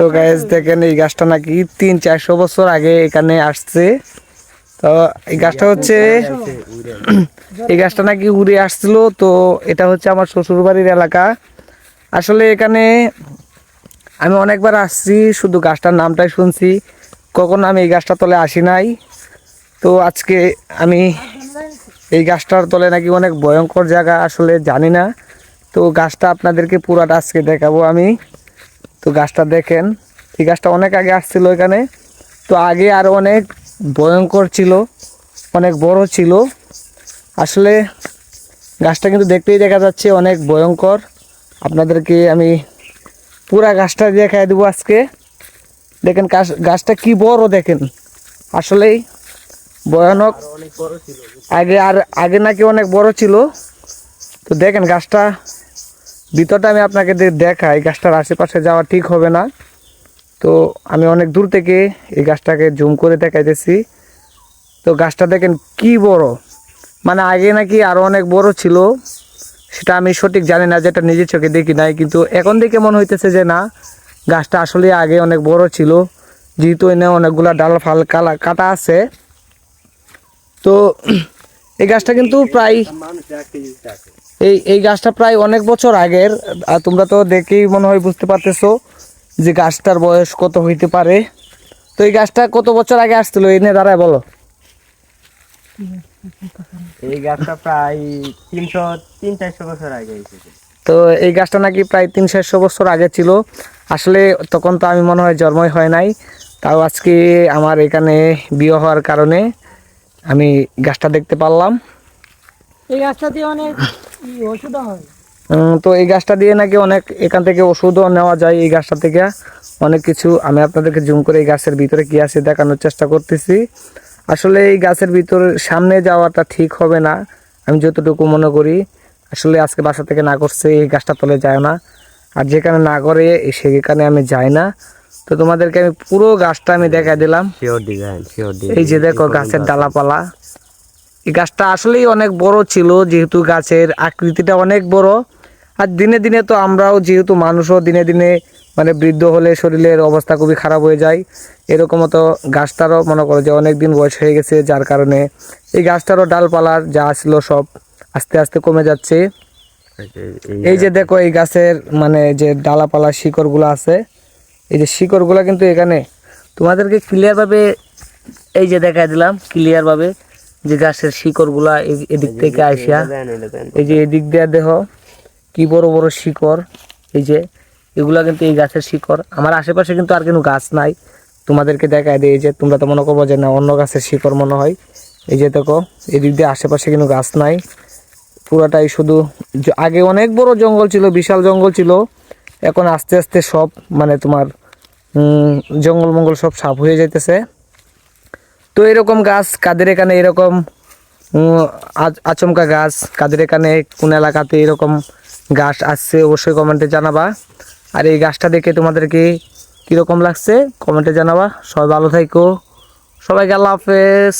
তো গাছ। দেখেন এই গাছটা নাকি তিন চারশো বছর আগে এখানে আসছে। তো এই গাছটা হচ্ছে এই গাছটা নাকি উড়ে আসছিল তো এটা হচ্ছে আমার শ্বশুর বাড়ির এলাকা। আসলে এখানে আমি অনেকবার আসছি শুধু গাছটার নামটাই শুনছি। কখনো আমি এই গাছটার তলে আসি নাই। তো আজকে আমি এই গাছটার তলে নাকি অনেক ভয়ঙ্কর জায়গা আসলে জানি না। তো গাছটা আপনাদেরকে পুরাটা আজকে দেখাবো আমি। তো গাছটা দেখেন এই গাছটা অনেক আগে আসছিল এখানে তো আগে আরও অনেক ভয়ঙ্কর ছিল অনেক বড় ছিল। আসলে গাছটা কিন্তু দেখতেই দেখা যাচ্ছে অনেক ভয়ঙ্কর। আপনাদেরকে আমি পুরা গাছটা দেখাই দেবো আজকে। দেখেন গাছ গাছটা কি বড় দেখেন। আসলেই ভয়ানক। আগে আর আগে নাকি অনেক বড় ছিল। তো দেখেন গাছটা ভিতরটা আমি আপনাকে দেখাই গাছটার আশেপাশে যাওয়া ঠিক হবে না। তো আমি অনেক দূর থেকে এই গাছটাকে জুম করে দেখাইতেছি। তো গাছটা দেখেন কি বড়। মানে আগে নাকি আরও অনেক বড় ছিল, সেটা আমি সঠিক জানি না, যেটা নিজের চোখে দেখি নাই, কিন্তু এখন দেখে মনে হইতেছে যে না, গাছটা আসলে আগে অনেক বড় ছিল, যেহেতু এনে অনেকগুলা ডাল, ফাল, কালা, কাটা আছে। তো এই গাছটা কিন্তু প্রায় এই এই গাছটা প্রায় অনেক বছর আগের। আর তোমরা তো দেখেই মনে হয় বুঝতে পারতেছো যে গাছটার বয়স কত হইতে পারে। তো এই গাছটা কত বছর আগে আসছিল? এই নিয়ে দাঁড়ায় বলো। এই গাছটা প্রায় তিনশো তিন চারশো বছর আগে তো এই গাছটা নাকি প্রায় তিন চারশো বছর আগে ছিল। আসলে তখন তো আমি মনে হয় জন্মই হয় নাই। তাও আজকে আমার এখানে বিয়ে হওয়ার কারণে আমি গাছটা দেখতে পারলাম। এই গাছটা দিয়ে অনেক ই ওষুধ হয়। তো এই গাছটা দিয়ে নাকি অনেক এখান থেকে ওষুধও নেওয়া যায় এই গাছটা থেকে। অনেক কিছু আমি আপনাদেরকে জুম করে এই গাছের ভিতরে কি আছে দেখানোর চেষ্টা করতেছি। আসলে এই গাছের ভিতরে সামনে যাওয়াটা ঠিক হবে না আমি যতটুকু মনে করি। আসলে আজকে বাসা থেকে না করছে এই গাছটা তলে যায় না। আর যেখানে না করে সেখানে আমি যাই না। তো তোমাদেরকে আমি পুরো গাছটা আমি দেখাই দিলাম। এই যে দেখো গাছের ডালাপালা। এই গাছটা আসলেই অনেক বড় ছিল যেহেতু গাছের আকৃতিটা অনেক বড়। আর দিনে দিনে তো আমরাও যেহেতু মানুষও দিনে দিনে মানে বৃদ্ধ হলে শরীরের অবস্থা খুবই খারাপ হয়ে যায়। এরকম তো গাছটারও মনে করো যে অনেক দিন বয়স হয়ে গেছে যার কারণে এই গাছটারও ডালপালার যা ছিল সব আস্তে আস্তে কমে যাচ্ছে। এই যে দেখো এই গাছের মানে যে ডালাপালা শিকড়গুলো আছে এই যে শিকড়গুলো কিন্তু এখানে তোমাদেরকে ক্লিয়ারভাবে এই যে দেখাই দিলাম ক্লিয়ারভাবে যে গাছের শিকড়গুলা এদিক থেকে আসিয়া এই যে এদিক দিয়ে দেখো কি বড় বড় শিকড়। এই যে এগুলা কিন্তু এই গাছের শিকড়। আমার আশেপাশে কিন্তু আর কোনো গাছ নাই। তোমাদেরকে দেখায় দিই এই যে তোমরা তো মনে করব যে না অন্য গাছের শিকড় মনে হয়। এই যে দেখো এদিক দিয়ে আশেপাশে কোনো গাছ নাই। পুরাটাই শুধু আগে অনেক বড় জঙ্গল ছিল বিশাল জঙ্গল ছিল। এখন আস্তে আস্তে সব মানে তোমার জঙ্গল মঙ্গল সব সাফ হয়ে যাইতেছে। তো এরকম গাছ, কাদের এখানে এরকম আচ- আচমকা গাছ, কাদের এখানে কোন এলাকাতে এরকম গাছ আসছে অবশ্যই কমেন্টে জানাবা। আর এই গাছটা দেখে তোমাদেরকে কীরকম লাগছে, কমেন্টে জানাবা। সবাই ভালো থাইকো। সবাইকে আল্লাহ হাফেজ।